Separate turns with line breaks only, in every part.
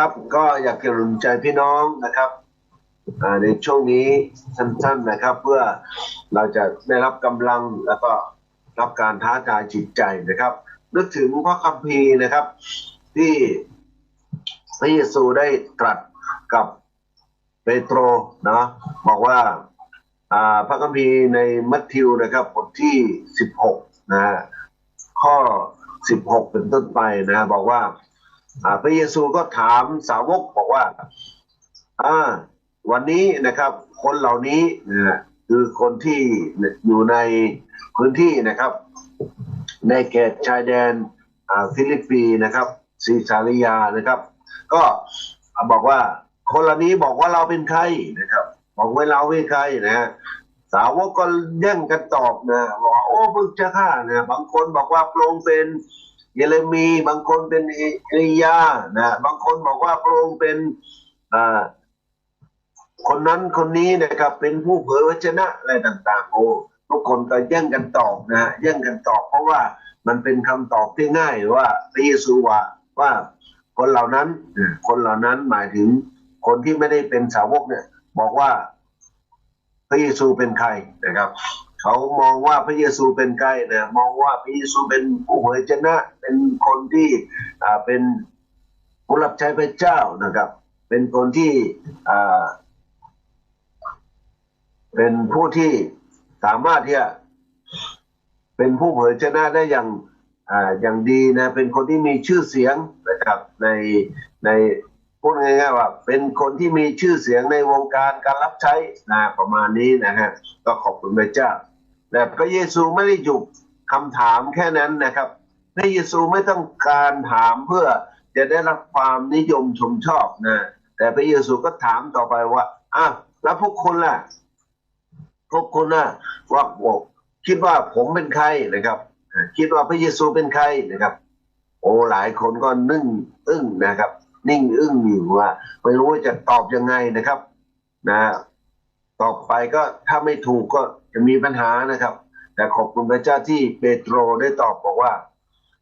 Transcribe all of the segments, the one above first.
นะครับ ก็อยากจะหนุนใจพี่น้องนะครับในช่วงนี้สั้นๆนะครับ เพื่อเราจะได้รับกำลังแล้วก็รับการท้าทายจิตใจนะครับนึกถึงพระคัมภีร์นะครับ ที่พระเยซูได้ตรัสกับเปโตรนะบอกว่าพระคัมภีร์ในมัทธิวนะครับบทที่ 16 นะฮะข้อ 16 เป็นต้นไปนะบอกว่า พระเยซูก็ถามสาวกบอกว่าอ่าวันนี้นะครับ คนเหล่านี้นะฮะคือคนที่อยู่ในพื้นที่นะครับ ในเขตชายแดนอ่าฟิลิปปีนะครับซีซาริยานะครับ ก็บอกว่าคนเหล่านี้บอกว่าเราเป็นใครนะครับ บอกว่าเราเป็นใครนะฮะสาวกก็แย่งกันตอบนะบอกว่าโอ้พึงจะฆ่านะบางคนบอกว่าพระองค์เป็น เยเรมี บางคนเป็นเอเอลียานะบางคนบอกว่าพระองค์เป็นอ่าคนนั้นคนนี้นะครับ เป็นผู้เผยวจนะอะไรต่างๆ โอ้ทุกคนก็แย่งกันตอบนะแย่งกันตอบ เพราะว่ามันเป็นคำตอบที่ง่ายว่าพระเยซูว่าว่าคนเหล่านั้นคนเหล่านั้นหมายถึงคนที่ไม่ได้เป็นสาวกเนี่ย บอกว่าพระเยซูเป็นใครนะครับ เขามองว่าพระเยซูเป็นใครนะมองว่าพระเยซูเป็นผู้เผยชนะ เป็นคนที่อ่าเป็นผู้รับใช้พระเจ้านะครับ เป็นคนที่อ่าเป็นผู้ที่สามารถที่จะเป็นผู้เผยชนะได้อย่างอ่าอย่างดีนะเป็นคนที่มีชื่อเสียงนะครับในในพูดง่ายๆว่าเป็นคนที่มีชื่อเสียงในวงการการรับใช้นะประมาณนี้นะฮะก็ขอบคุณพระเจ้า แต่พระเยซูไม่ได้หยุดคำถามแค่นั้นนะครับ พระเยซูไม่ต้องการถามเพื่อจะได้รับความนิยมชมชอบนะแต่พระเยซูก็ถามต่อไปว่าอ้าวแล้วพวกคุณล่ะ พวกคุณน่ะว่าคิดว่าผมเป็นใครนะครับ คิดว่าพระเยซูเป็นใครนะครับ โอ้หลายคนก็นึ่งอึ้งนะครับ นิ่งอึ้งอยู่ว่าไม่รู้จะตอบยังไงนะครับ นะ ต่อไปก็ถ้าไม่ถูกก็ จะมีปัญหานะครับ แต่ขอบคุณพระเจ้าที่เปโตรได้ตอบบอกว่า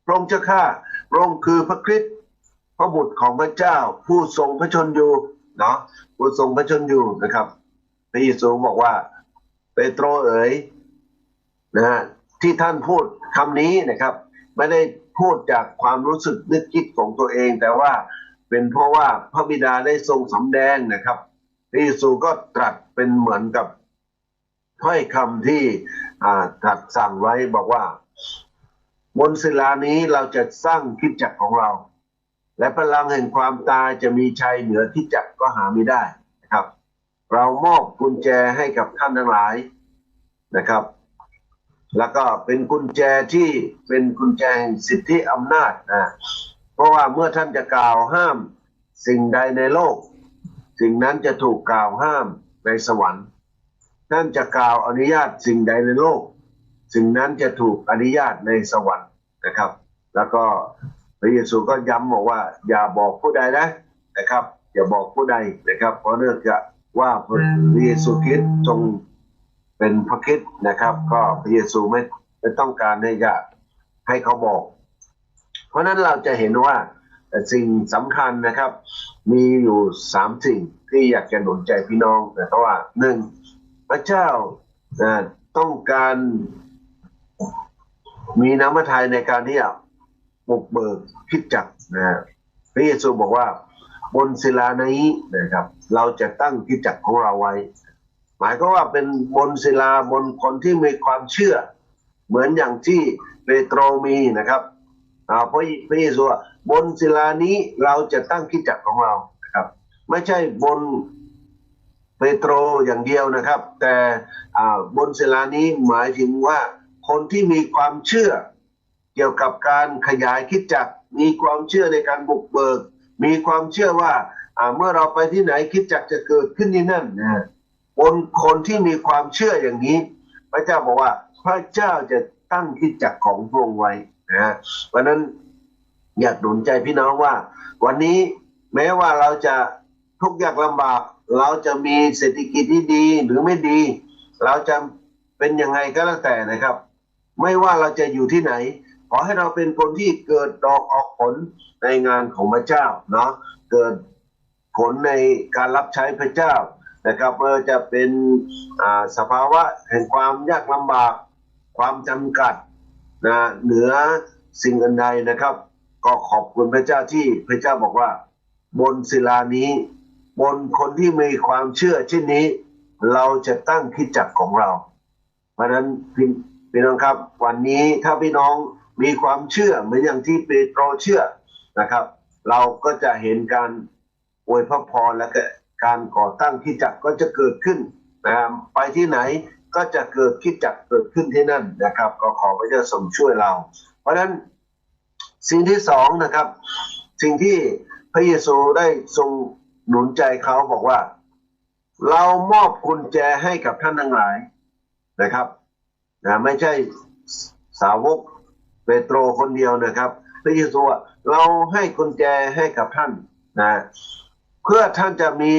พระองค์เจ้าข้าพระองค์คือพระคริสต์พระบุตรของพระเจ้า ผู้ทรงพระชนอยู่เนาะผู้ทรงพระชนอยู่นะครับพระเยซูบอกว่า เปโตรเอ๋ยนะฮะที่ท่านพูดคำนี้นะครับ ไม่ได้พูดจากความรู้สึกนึกคิดของตัวเอง แต่ว่าเป็นเพราะว่าพระบิดาได้ทรงสำแดงนะครับพระเยซูก็ตรัสเป็นเหมือนกับ ถ้อยคำที่อ่าตรัสสั่งไว้บอกว่า บนศิลานี้เราจะสร้างคิดจักรของเรา และพลังแห่งความตายจะมีชัยเหนือคิดจักรก็หาไม่ได้นะครับ เรามอบกุญแจให้กับท่านทั้งหลายนะครับ แล้วก็เป็นกุญแจที่เป็นกุญแจแห่งสิทธิอำนาจนะเพราะว่าเมื่อท่านจะกล่าวห้ามสิ่งใดในโลก สิ่งนั้นจะถูกกล่าวห้ามในสวรรค์ ท่านจะกล่าวอนุญาตสิ่งใดในโลก สิ่งนั้นจะถูกอนุญาตในสวรรค์นะครับ แล้วก็พระเยซูก็ย้ำบอกว่า อย่าบอกผู้ใดนะนะครับ อย่าบอกผู้ใดนะครับ เพราะเนื่องจากว่าพระเยซูคริสต์ทรงเป็นพระคริสต์นะครับ ก็พระเยซูไม่ไม่ต้องการให้จะให้เขาบอก เพราะนั้นเราจะเห็นว่าสิ่งสำคัญนะครับ มีอยู่สามสิ่งที่อยากจะหนุนใจพี่น้องนะว่าหนึ่ง พระเจ้าต้องการมีน้ำพระทัยในการที่จะบุกเบิกคิดจักรนะพระเยซูบอกว่า บนศิลานี้นะครับ เราจะตั้งคิดจักรของเราไว้ หมายก็ว่าเป็นบนศิลาบนคนที่มีความเชื่อ เหมือนอย่างที่เปโตรมีนะครับอ่าพราะพระเยซูบนศิลานี้เราจะตั้งคิดจักรของเรานะครับ ไม่ใช่บน เปโตรอย่างเดียวนะครับ แต่บนศิลานี้หมายถึงว่าคนที่มีความเชื่อเกี่ยวกับการขยายคิดจักรมีความเชื่อในการบุกเบิก มีความเชื่อว่าเมื่อเราไปที่ไหนคิดจักรจะเกิดขึ้นที่นั่นนะคนคนที่มีความเชื่ออย่างนี้ พระเจ้าบอกว่าพระเจ้าจะตั้งคิดจักรของพระองค์ไว้นะเพราะนั้นอยากหนุนใจพี่น้องว่า วันนี้แม้ว่าเราจะทุกข์ยากลำบาก เราจะมีเศรษฐกิจที่ดีหรือไม่ดี เราจะเป็นยังไงก็แล้วแต่นะครับ ไม่ว่าเราจะอยู่ที่ไหน ขอให้เราเป็นคนที่เกิดดอกออกผลในงานของพระเจ้าเนาะเกิดผลในการรับใช้พระเจ้านะครับเมื่อจะเป็นอ่าสภาวะแห่งความยากลำบากความจำกัดนะเหนือสิ่งอื่นใดนะครับ ก็ขอบคุณพระเจ้าที่พระเจ้าบอกว่า บนศิลานี้ บนคนที่มีความเชื่อเช่นนี้ เราจะตั้งคิดจักของเรา เพราะนั้นพี่พี่น้องครับ วันนี้ถ้าพี่น้องมีความเชื่อเหมือนอย่างที่เปโตรเชื่อนะครับ เราก็จะเห็นการอวยพระพรและก็การก่อตั้งคิดจักก็จะเกิดขึ้นนะครับไปที่ไหนก็จะเกิดคิดจักเกิดขึ้นที่นั่นนะครับ ก็ขอพระเจ้าทรงช่วยเรา เพราะฉะนั้นสิ่งที่สองนะครับ สิ่งที่พระเยซูได้ทรง หนุนใจเขาบอกว่า เรามอบกุญแจให้กับท่านทั้งหลายนะครับนะไม่ใช่สาวกเปโตรคนเดียวนะครับพระเยซูว่าเราให้กุญแจให้กับท่านนะเพื่อท่านจะมี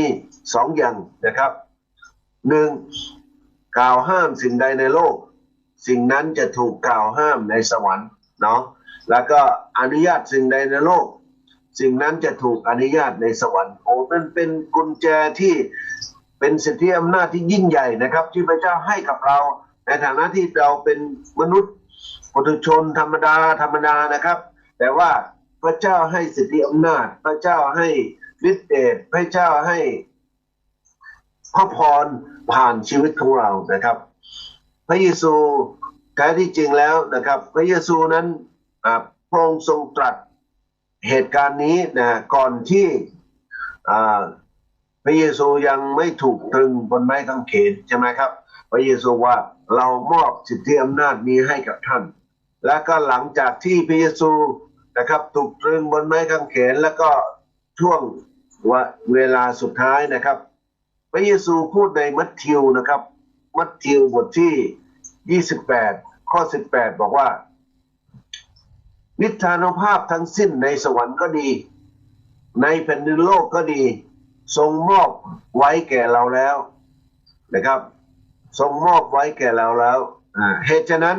สองอย่างนะครับหนึ่งกล่าวห้ามสิ่งใดในโลก สิ่งนั้นจะถูกกล่าวห้ามในสวรรค์เนาะแล้วก็อนุญาตสิ่งใดในโลก สิ่งนั้นจะถูกอนุญาตในสวรรค์โอ้นั่นเป็นกุญแจที่เป็นสิทธิอำนาจที่ยิ่งใหญ่นะครับ ที่พระเจ้าให้กับเรา ในฐานะที่เราเป็นมนุษย์ปุถุชนธรรมดาธรรมดานะครับ แต่ว่าพระเจ้าให้สิทธิอำนาจ พระเจ้าให้ฤทธิเดชพระเจ้าให้พระพรผ่านชีวิตของเรานะครับ พระเยซูแท้ที่จริงแล้วนะครับ พระเยซูนั้นอ่าพระองค์ทรงตรัส เหตุการณ์นี้นะก่อนที่พระเยซูยังไม่ถูกตรึงบนไม้กางเขนใช่ไหมครับ พระเยซูว่าเรามอบสิทธิอำนาจนี้ให้กับท่าน และก็หลังจากที่พระเยซูนะครับถูกตรึงบนไม้กางเขนแล้วก็ช่วงวเวลาสุดท้ายนะครับ พระเยซูพูดในมัทธิวนะครับ มัทธิวบทที่ 28 ข้อ 18 บอกว่า นิทานุภาพทั้งสิ้นในสวรรค์ก็ดี ในแผ่นดินโลกก็ดี ทรงมอบไว้แก่เราแล้วนะครับ ทรงมอบไว้แก่เราแล้วเหตุฉะนั้น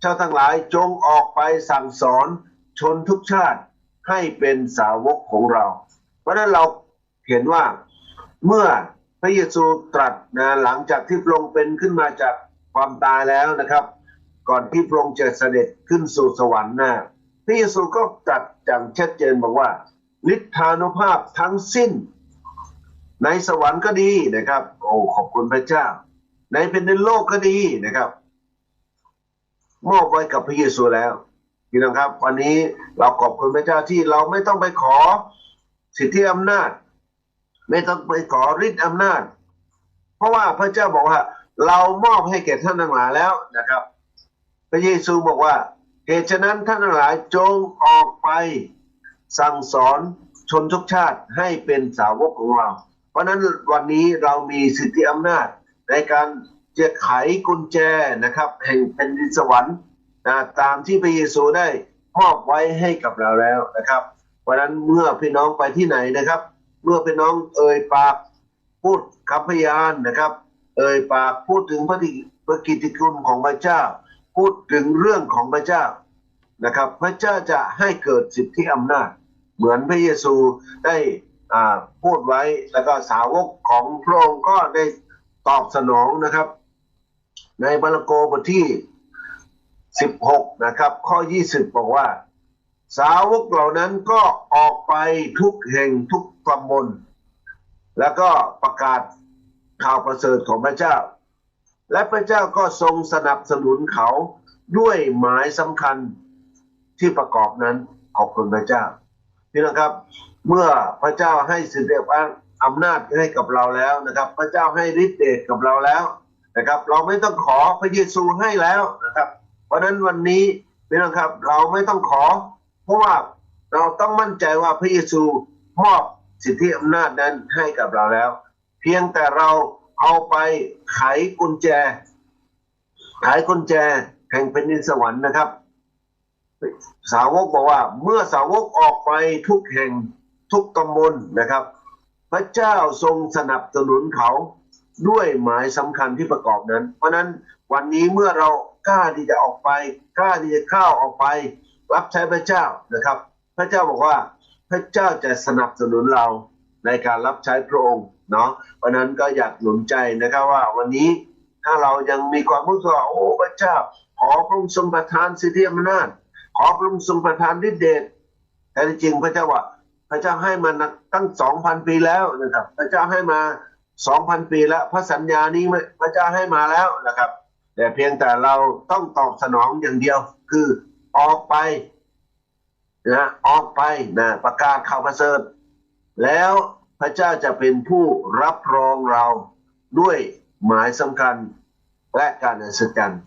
เจ้าทั้งหลายจงออกไปสั่งสอนชนทุกชาติให้เป็นสาวกของเรา เพราะฉะนั้นเราเห็นว่าเมื่อพระเยซูตรัสนะหลังจากที่พระองค์เป็นขึ้นมาจากความตายแล้วนะครับ ก่อนที่พระองค์จะเสด็จขึ้นสู่สวรรค์นะ พระเยซูก็ตรัสอย่างชัดเจนบอกว่าฤทธานุภาพทั้งสิ้น ในสวรรค์ก็ดีนะครับ โอ้ขอบคุณพระเจ้า ในแผ่นดินโลกก็ดีนะครับมอบไว้กับพระเยซูแล้วพี่น้องครับ วันนี้เราขอบคุณพระเจ้าที่เราไม่ต้องไปขอสิทธิอำนาจ ไม่ต้องไปขอฤทธิ์อำนาจ เพราะว่าพระเจ้าบอกว่า เรามอบให้แก่ท่านทั้งหลายแล้วนะครับ พระเยซูบอกว่า เหตุฉะนั้นท่านหลายจงออกไปสั่งสอนชนทุกชาติให้เป็นสาวกของเรา เพราะนั้นวันนี้เรามีสิทธิอำนาจในการจะไขกุญแจนะครับแห่งแผ่นดินสวรรค์นะตามที่พระเยซูได้มอบไว้ให้กับเราแล้วนะครับ เพราะนั้นเมื่อพี่น้องไปที่ไหนนะครับ เมื่อพี่น้องเอ่ยปากพูดคำพยานนะครับ เอ่ยปากพูดถึงพระกิพระกิตติคุณของพระเจ้า พูดถึงเรื่องของพระเจ้านะครับ พระเจ้าจะให้เกิดสิทธิอำนาจ เหมือนพระเยซูได้อ่าพูดไว้แล้วก็สาวกของพระองค์ก็ได้ตอบสนองนะครับ ในมาระโกบทที่ 16 นะครับ ข้อ 20 บอกว่า สาวกเหล่านั้นก็ออกไปทุกแห่งทุกตำบลแล้วก็ประกาศข่าวประเสริฐของพระเจ้า และพระเจ้าก็ทรงสนับสนุนเขาด้วยหมายสำคัญที่ประกอบนั้นขอบคุณพระเจ้าพี่น้องครับ เมื่อพระเจ้าให้สิทธิอำนาจให้กับเราแล้วนะครับ พระเจ้าให้ฤทธิ์เดชกับเราแล้วนะครับ เราไม่ต้องขอพระเยซูให้แล้วนะครับ เพราะนั้นวันนี้พี่น้องครับเราไม่ต้องขอ เพราะว่าเราต้องมั่นใจว่าพระเยซูมอบสิทธิอำนาจนั้นให้กับเราแล้ว เพียงแต่เรา เอาไปไขกุญแจ ไขกุญแจแห่งแผ่นดินสวรรค์นะครับ สาวกบอกว่า เมื่อสาวกออกไปทุกแห่งทุกตำบลนะครับ พระเจ้าทรงสนับสนุนเขาด้วยหมายสำคัญที่ประกอบนั้น เพราะฉะนั้นวันนี้เมื่อเรากล้าที่จะออกไปกล้าที่จะเข้าออกไป รับใช้พระเจ้านะครับ พระเจ้าบอกว่าพระเจ้าจะสนับสนุนเรา ในการรับใช้พระองค์เนาะเพราะนั้นก็อยากหนุนใจนะครับว่าวันนี้ถ้าเรายังมีความรู้สึกว่าโอ้พระเจ้า ขอพระองค์ทรงประทานสิทธิอำนาจขอพระองค์ทรงประทานฤทธิเดชแต่จริงพระเจ้าว่าพระเจ้าให้มาตั้งสองพันปีแล้วนะครับ พระเจ้าให้มาสองพันปีแล้ว พระสัญญานี้พระเจ้าให้มาแล้วนะครับ แต่เพียงแต่เราต้องตอบสนองอย่างเดียวคือออกไปนะออกไปนะประกาศข่าวประเสริฐแล้ว พระเจ้าจะเป็นผู้รับรองเราด้วยหมายสำคัญและการอัศจรรย์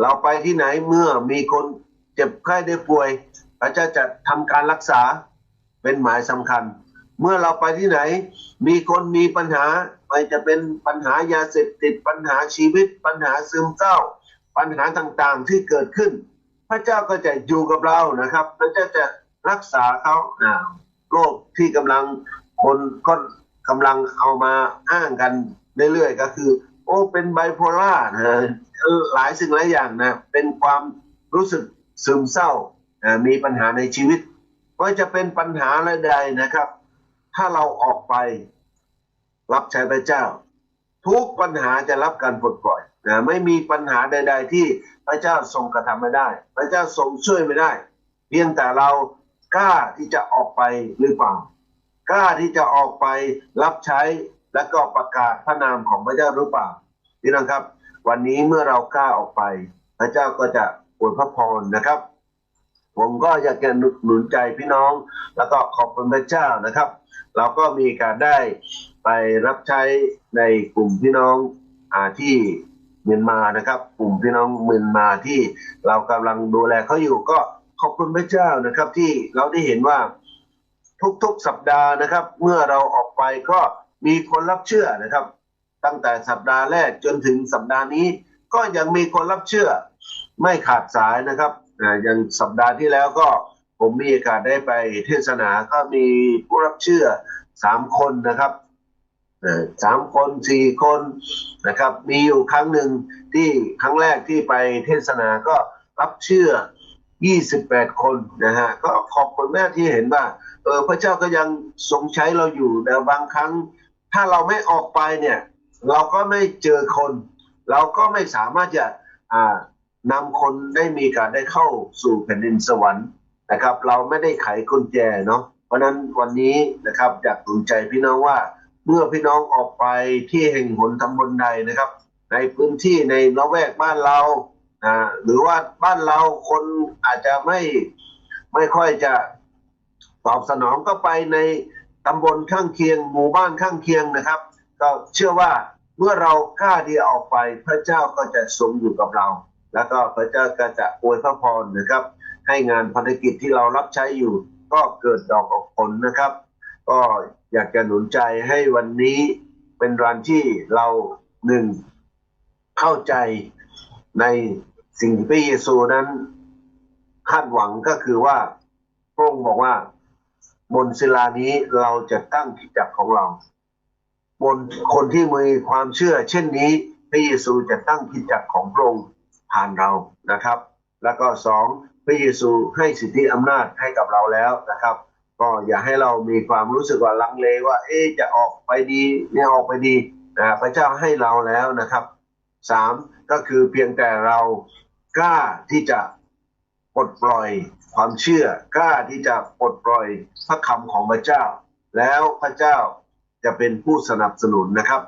เราไปที่ไหนเมื่อมีคนเจ็บไข้ได้ป่วย พระเจ้าจะทำการรักษาเป็นหมายสำคัญ เมื่อเราไปที่ไหน มีคนมีปัญหาไม่จะเป็นปัญหายาเสพติดปัญหาชีวิต ปัญหาซึมเศร้า ปัญหาต่างๆที่เกิดขึ้น พระเจ้าก็จะอยู่กับเรานะครับ พระเจ้าจะรักษาเขาโรคที่กำลัง คนก็กำลังเอามาอ้างกันเรื่อยๆก็คือ โอ้เป็นไบโพล่านะหลายสิ่งหลายอย่างนะเป็นความรู้สึกซึมเศร้ามีปัญหาในชีวิตก็จะเป็นปัญหาอะไรใดนะครับ ถ้าเราออกไป รับใช้พระเจ้า ทุกปัญหาจะรับการปลดปล่อยนะไม่มีปัญหาใด ๆ ที่พระเจ้าทรงกระทำไม่ได้ พระเจ้าทรงช่วยไม่ได้ เพียงแต่เรากล้าที่จะออกไปหรือเปล่า กล้าที่จะออกไปรับใช้และก็ประกาศพระนามของพระเจ้าหรือเปล่าพี่น้องครับ วันนี้เมื่อเรากล้าออกไป พระเจ้าก็จะอวยพระพรนะครับ ผมก็อยากจะหนุนใจพี่น้อง แล้วก็ขอบคุณพระเจ้านะครับ เราก็มีการได้ไปรับใช้ในกลุ่มพี่น้องอที่เมียนมานะครับ กลุ่มพี่น้องเมียนมาที่เรากำลังดูแลเขาอยู่ก็ขอบคุณพระเจ้านะครับ ที่เราได้เห็นว่า ทุกๆ สัปดาห์นะครับ เมื่อเราออกไปก็มีคนรับเชื่อนะครับ ตั้งแต่สัปดาห์แรกจนถึงสัปดาห์นี้ ก็ยังมีคนรับเชื่อ ไม่ขาดสายนะครับอย่างสัปดาห์ที่แล้วก็ผมมีโอกาสได้ไปเทศนาก็มีผู้รับเชื่อสามคนนะครับสามคนสี่คนนะครับ มีอยู่ครั้งหนึ่งที่ครั้งแรกที่ไปเทศนาก็รับเชื่อ 28 คนนะฮะก็ขอบคุณแม่ที่เห็นว่าเออพระเจ้าก็ยังทรงใช้เราอยู่แต่บางครั้ง ถ้าเราไม่ออกไปเนี่ย เราก็ไม่เจอคน เราก็ไม่สามารถจะอ่านำคนได้มีการได้เข้าสู่แผ่นดินสวรรค์นะครับ เราไม่ได้ไขกุญแจเนาะเพราะนั้นวันนี้นะครับอยากตุนใจพี่น้องว่าเมื่อพี่น้องออกไปที่แห่งหนตำบลใดนะครับ ในพื้นที่ในละแวกบ้านเรา อ่าหรือว่าบ้านเราคนอาจจะไม่ไม่ค่อยจะตอบสนองก็ไปในตำบลข้างเคียง หมู่บ้านข้างเคียงนะครับ ก็เชื่อว่าเมื่อเรากล้าที่ออกไปพระเจ้าก็จะทรงอยู่กับเรา แล้วก็พระเจ้าก็จะอวยพระพรนะครับ ให้งานภารกิจที่เรารับใช้อยู่ ก็เกิดดอกออกผลนะครับ ก็อยากจะหนุนใจให้วันนี้เป็นวันที่เราหนึ่งเข้าใจใน สิ่งที่พระเยซูนั้นคาดหวังก็คือว่าพระองค์บอกว่า บนศิลานี้เราจะตั้งกิจจักรของเรา บนคนที่มีความเชื่อ เช่นนี้พระเยซูจะตั้งกิจจักรของพระองค์ผ่านเรานะครับ แล้วก็สองพระเยซูให้สิทธิอำนาจให้กับเราแล้วนะครับ ก็อย่าให้เรามีความรู้สึกว่าลังเลว่า เอ๊จะออกไปดีเนี่ยออกไปดีนะพระเจ้าให้เราแล้วนะครับสาม ก็คือเพียงแต่เรากล้าที่จะปลดปล่อยความเชื่อกล้าที่จะปลดปล่อยพระคำของพระเจ้า แล้วพระเจ้าจะเป็นผู้สนับสนุนนะครับ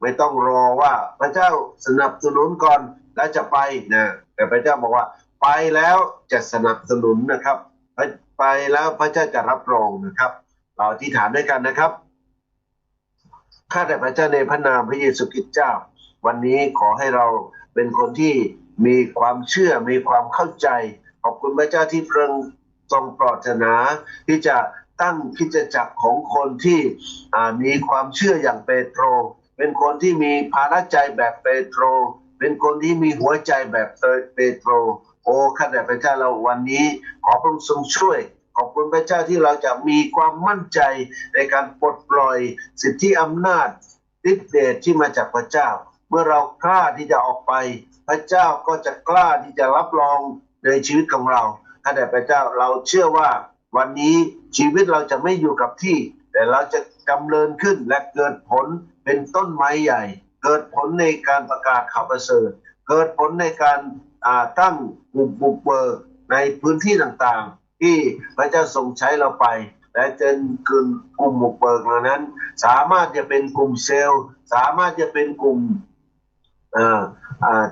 ไม่ต้องรอว่าพระเจ้าสนับสนุนก่อนแล้วจะไปนะแต่พระเจ้าบอกว่า ไปแล้วจะสนับสนุนนะครับ ไปแล้วพระเจ้าจะรับรองนะครับ เราอธิษฐานด้วยกันนะครับข้าแต่พระเจ้าในพระนามพระเยซูคริสต์เจ้า วันนี้ขอให้เรา เป็นคนที่มีความเชื่อมีความเข้าใจ ขอบคุณพระเจ้าที่พระองค์ทรงปรารถนา ที่จะตั้งคิจจักรของคนที่มีความเชื่ออย่างเปโตร เป็นคนที่มีภาระใจแบบเปโตร เป็นคนที่มีหัวใจแบบเปโตร โอ้ข้าแต่พระเจ้าเราวันนี้ ขอพระองค์ทรงช่วยขอบคุณพระเจ้าที่เราจะมีความมั่นใจในการปลดปล่อยสิทธิอำนาจฤทธิเดชที่มาจากพระเจ้า เมื่อเรากล้าที่จะออกไป พระเจ้าก็จะกล้าที่จะรับรองในชีวิตของเราข้าแต่พระเจ้าเราเชื่อว่าวันนี้ชีวิตเราจะไม่อยู่กับที่ แต่เราจะกำเนินขึ้นและเกิดผลเป็นต้นไม้ใหญ่ เกิดผลในการประกาศข่าวประเสริฐเกิดผลในการาตั้งกลุ่มบุกเบิกในพื้นที่ต่างๆ ที่พระเจ้าทรงใช้เราไป และจนกลุ่มกลุ่มบุกเบิกเหล่านั้น สามารถจะเป็นกลุ่มเซลล์ สามารถจะเป็นกลุ่ม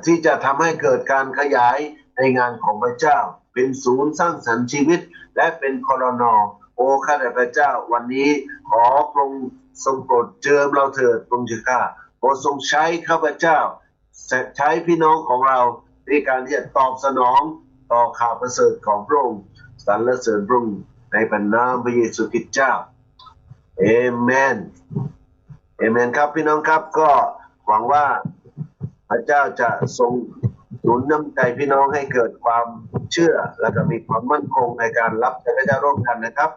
ที่จะทำให้เกิดการขยายในงานของพระเจ้า เป็นศูนย์สร้างสรรค์ชีวิต และเป็นคอรนอโอ้ข้าแต่พระเจ้าวันนี้ขอพระองค์ทรงโปรดเจิมเราเถิดพระองค์เจ้าข้าโปรดทรงใช้ข้าพเจ้า ใช้พี่น้องของเราในการที่จะตอบสนองต่อข่าวประเสริฐของพระองค์สรรเสริญพระองค์ในพระนามพระเยซูคริสต์เจ้าเอเมนเอเมนครับพี่น้องครับก็หวังว่า พระเจ้าจะทรงหนุนน้ำใจพี่น้องให้เกิดความเชื่อ และก็มีความมั่นคงในการรับใช้พระเจ้าร่วมกันนะครับ